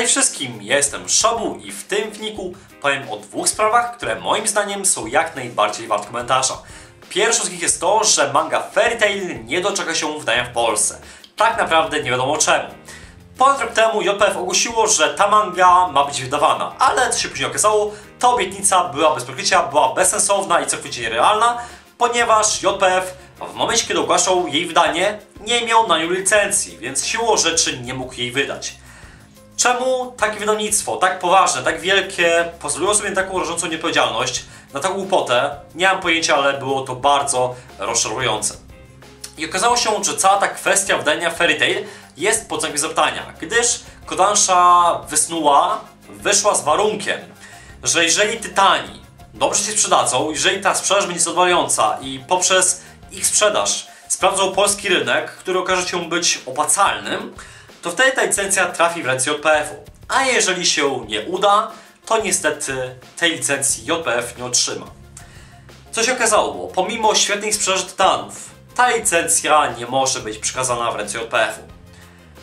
Cześć wszystkim, jestem Szobu i w tym filmiku powiem o dwóch sprawach, które moim zdaniem są jak najbardziej warte komentarza. Pierwszą z nich jest to, że manga Fairy Tail nie doczeka się wydania w Polsce. Tak naprawdę nie wiadomo czemu. Ponad rok temu JPF ogłosiło, że ta manga ma być wydawana, ale co się później okazało, ta obietnica była bez pokrycia, była bezsensowna i całkowicie nierealna, ponieważ JPF w momencie, kiedy ogłaszał jej wydanie, nie miał na nią licencji, więc siłą rzeczy nie mógł jej wydać. Czemu takie wydawnictwo, tak poważne, tak wielkie, pozwoliło sobie na taką rażącą niepowiedzialność, na taką głupotę? Nie mam pojęcia, ale było to bardzo rozczarowujące. I okazało się, że cała ta kwestia wydania Fairy Tail jest pod znakiem zapytania, gdyż Kodansha wysnuła, wyszła z warunkiem, że jeżeli Tytani dobrze się sprzedadzą, jeżeli ta sprzedaż będzie zadowalająca i poprzez ich sprzedaż sprawdzą polski rynek, który okaże się być opłacalnym, to wtedy ta licencja trafi w ręce JPF-u. A jeżeli się nie uda, to niestety tej licencji JPF nie otrzyma. Co się okazało, pomimo świetnych sprzedaży tytanów, ta licencja nie może być przekazana w ręce JPF-u.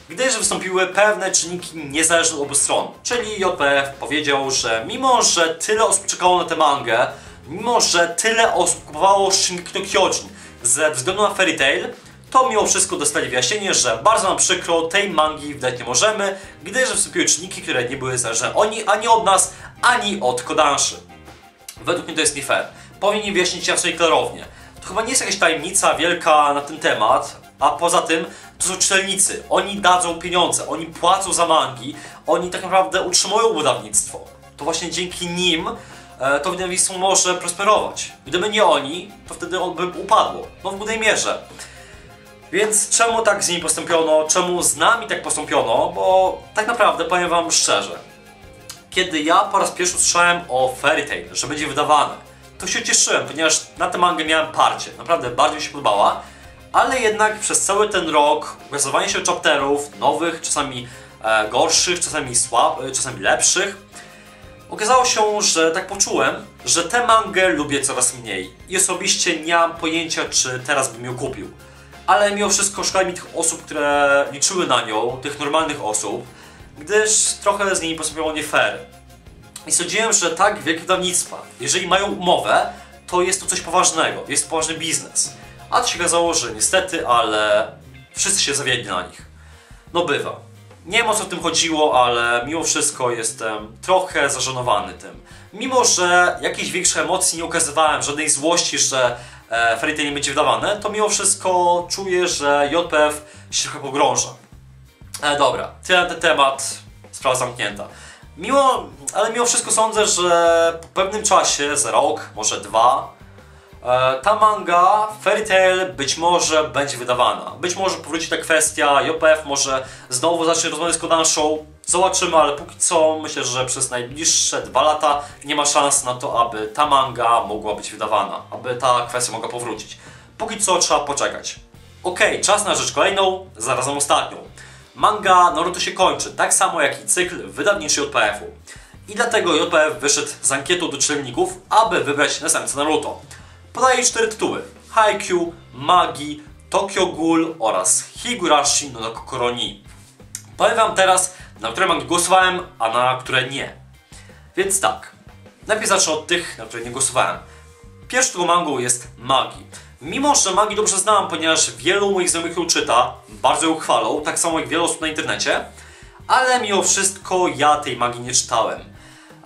Gdyż wystąpiły pewne czynniki niezależne od obu stron, czyli JPF powiedział, że mimo, że tyle osób czekało na tę mangę, mimo, że tyle osób kupowało Shingeki no Kyojin ze względu na Fairy Tail, to mimo wszystko dostali wyjaśnienie, że bardzo nam przykro, tej mangi wydać nie możemy, gdyż wystąpiły czynniki, które nie były zależne oni, ani od nas, ani od Kodanszy. Według mnie to jest nie fair. Powinni wyjaśnić jasno i klarownie. To chyba nie jest jakaś tajemnica wielka na ten temat, a poza tym to są czytelnicy. Oni dadzą pieniądze, oni płacą za mangi, oni tak naprawdę utrzymują wydawnictwo. To właśnie dzięki nim e, to wydawnictwo może prosperować. Gdyby nie oni, to wtedy on by upadło. No w głównej mierze. Więc czemu tak z nimi postąpiono, czemu z nami tak postąpiono, bo tak naprawdę powiem wam szczerze, kiedy ja po raz pierwszy usłyszałem o Fairy Tail, że będzie wydawane, to się cieszyłem, ponieważ na tę mangę miałem parcie, naprawdę bardzo mi się podobała, ale jednak przez cały ten rok ukazywanie się chapterów, nowych, czasami e, gorszych, czasami słab, e, czasami lepszych, okazało się, że tak poczułem, że tę mangę lubię coraz mniej. I osobiście nie mam pojęcia, czy teraz bym ją kupił ale mimo wszystko szkoda mi tych osób, które liczyły na nią, tych normalnych osób, gdyż trochę z nimi postąpiło nie fair. I sądziłem, że tak wielkie wydawnictwa, jeżeli mają umowę, to jest to coś poważnego, jest to poważny biznes. A to się okazało, że niestety, ale wszyscy się zawiedli na nich. No bywa. Nie wiem o co w tym chodziło, ale mimo wszystko jestem trochę zażenowany tym. Mimo, że jakiejś większej emocji nie ukazywałem, żadnej złości, że Fairy Tail nie będzie wydawane, to mimo wszystko czuję, że JPF się trochę pogrąża. E, dobra, tyle na ten temat, sprawa zamknięta. Mimo, ale mimo wszystko sądzę, że po pewnym czasie, za rok, może dwa, e, ta manga Fairy Tail być może będzie wydawana. Być może powróci ta kwestia, JPF może znowu zacznie rozmawiać z Kodanshą, Zobaczymy, ale póki co myślę, że przez najbliższe dwa lata nie ma szans na to, aby ta manga mogła być wydawana, aby ta kwestia mogła powrócić. Póki co trzeba poczekać. Ok, czas na rzecz kolejną, zarazem ostatnią. Manga Naruto się kończy, tak samo jak i cykl wydawniczy JPF-u. I dlatego JPF wyszedł z ankietą do czytelników, aby wybrać następcę Naruto. Podaje cztery tytuły. Haikyuu, Magi, Tokyo Ghoul oraz Higurashi no Kokoro ni. Powiem wam teraz, na które głosowałem, a na które nie. Więc tak, najpierw zacznę od tych, na które nie głosowałem. Pierwszą mangą jest Magi. Mimo, że Magi dobrze znam, ponieważ wielu moich znajomych ją czyta, bardzo ją chwalą, tak samo jak wiele osób na internecie, ale mimo wszystko ja tej magii nie czytałem.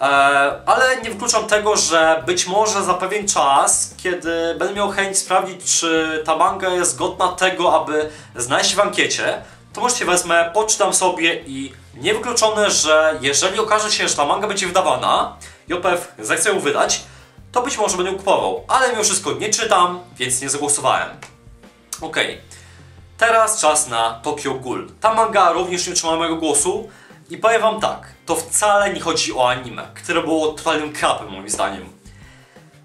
Eee, ale nie wykluczam tego, że być może za pewien czas, kiedy będę miał chęć sprawdzić, czy ta manga jest godna tego, aby znaleźć w ankiecie, to może się wezmę, poczytam sobie i niewykluczone, że jeżeli okaże się, że ta manga będzie wydawana, JPF zechce ją wydać, to być może będę kupował, ale mimo wszystko nie czytam, więc nie zagłosowałem. Ok, teraz czas na Tokyo Ghoul. Ta manga również nie otrzymała mojego głosu i powiem wam tak, to wcale nie chodzi o anime, które było totalnym krapem moim zdaniem.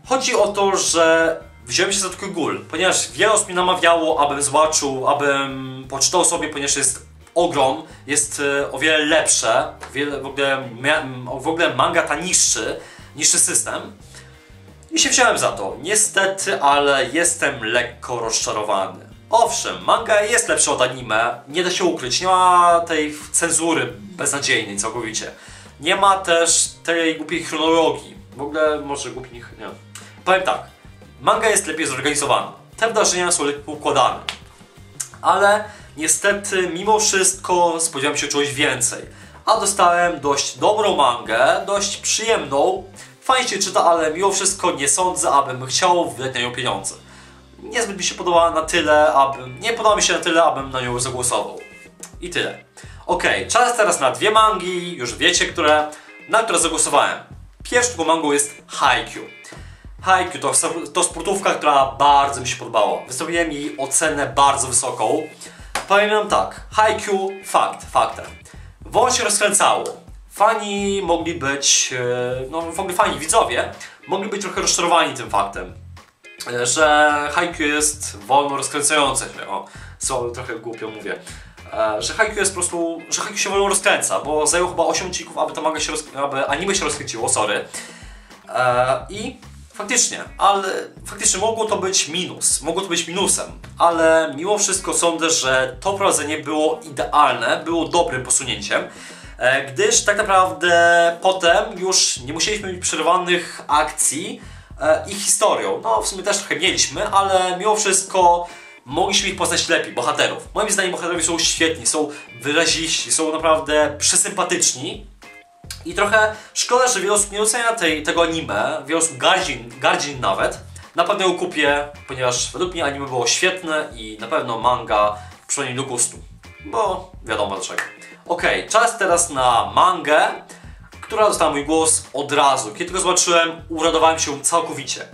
Chodzi o to, że wziąłem się za Tokyo Ghoul, ponieważ wiele osób mi namawiało, abym zobaczył, abym poczytał sobie, ponieważ jest ogrom, jest e, o wiele lepsze, wiele, w, ogóle, w ogóle manga ta niższy, niższy system. I się wziąłem za to. Niestety, ale jestem lekko rozczarowany. Owszem, manga jest lepsza od anime, nie da się ukryć, nie ma tej cenzury beznadziejnej całkowicie. Nie ma też tej głupiej chronologii. W ogóle może głupi nie... nie. Powiem tak, manga jest lepiej zorganizowana. Te wydarzenia są lepiej układane. Ale niestety, mimo wszystko spodziewałem się czegoś więcej. A dostałem dość dobrą mangę, dość przyjemną. Fajnie się czyta, ale mimo wszystko nie sądzę, abym chciał wydać na nią pieniądze. Niezbyt mi się podobała na tyle, abym... Nie podoba mi się na tyle, abym na nią zagłosował. I tyle. Ok, czas teraz na dwie mangi, już wiecie, które, na które zagłosowałem. Pierwszą mangą jest Haikyuu. Haikyuu to, to sportówka, która bardzo mi się podobała. Wystawiłem jej ocenę bardzo wysoką. Wam tak, Haikyuu, fakt, faktem. Wolno się rozkręcało. Fani mogli być, e, no w ogóle fani, widzowie, mogli być trochę rozczarowani tym faktem, e, że Haikyuu jest wolno rozkręcające się. O, trochę głupio mówię. E, że Haikyuu jest po prostu, że Haikyuu się wolno rozkręca, bo zajęło chyba 8 odcinków, aby ta manga się aby anime się rozkręciło, sorry. I Faktycznie, ale faktycznie mogło to być minus, mogło to być minusem, ale mimo wszystko sądzę, że to prowadzenie było idealne, było dobrym posunięciem, e, gdyż tak naprawdę potem już nie musieliśmy mieć przerwanych akcji e, i historią. No w sumie też trochę mieliśmy, ale mimo wszystko mogliśmy ich poznać lepiej, bohaterów. Moim zdaniem bohaterowie są świetni, są wyraziści, są naprawdę przesympatyczni i trochę szkoda, że wiele osób nie ocenia tej, tego anime, wiele osób gardzi, gardzi nawet. Na pewno ją kupię, ponieważ według mnie anime było świetne i na pewno manga przynajmniej do gustu. Bo wiadomo dlaczego. Ok, czas teraz na mangę, która dostała mój głos od razu. Kiedy go zobaczyłem, uradowałem się całkowicie.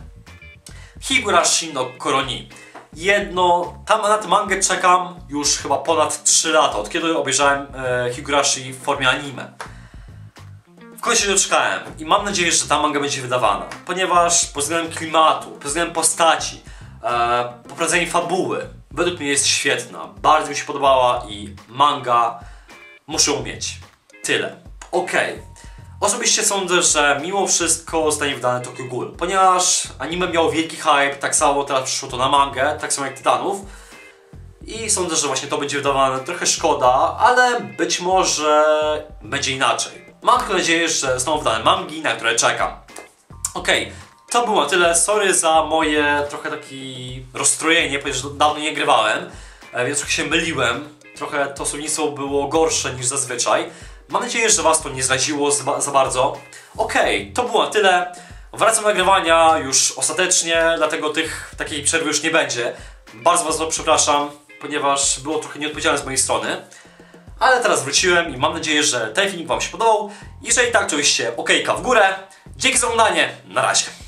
Higurashi no Koroni. Jedno, tam na tę mangę czekam już chyba ponad 3 lata, od kiedy obejrzałem e, Higurashi w formie anime. W końcu się doczekałem i mam nadzieję, że ta manga będzie wydawana, ponieważ pod względem klimatu, pod względem postaci, e, poprowadzenie fabuły, według mnie jest świetna. Bardzo mi się podobała i manga muszę umieć. Tyle. Okej. Okay. Osobiście sądzę, że mimo wszystko zostanie wydane Tokyo Ghoul, ponieważ anime miało wielki hype, tak samo teraz przyszło to na mangę, tak samo jak Tytanów. I sądzę, że właśnie to będzie wydawane trochę szkoda, ale być może będzie inaczej. Mam tylko nadzieję, że znowu dane mangi, na które czekam. Okej, okay. to było tyle. Sorry za moje trochę taki rozstrojenie, ponieważ dawno nie grywałem, e, więc trochę się myliłem. Trochę to słownictwo było gorsze niż zazwyczaj. Mam nadzieję, że Was to nie zraziło za, za bardzo. Okej, okay, to było tyle. Wracam do nagrywania już ostatecznie, dlatego tych takiej przerwy już nie będzie. Bardzo Was przepraszam, ponieważ było trochę nieodpowiedzialne z mojej strony. Ale teraz wróciłem i mam nadzieję, że ten filmik Wam się podobał. Jeżeli tak, oczywiście okejka w górę. Dzięki za oglądanie. Na razie.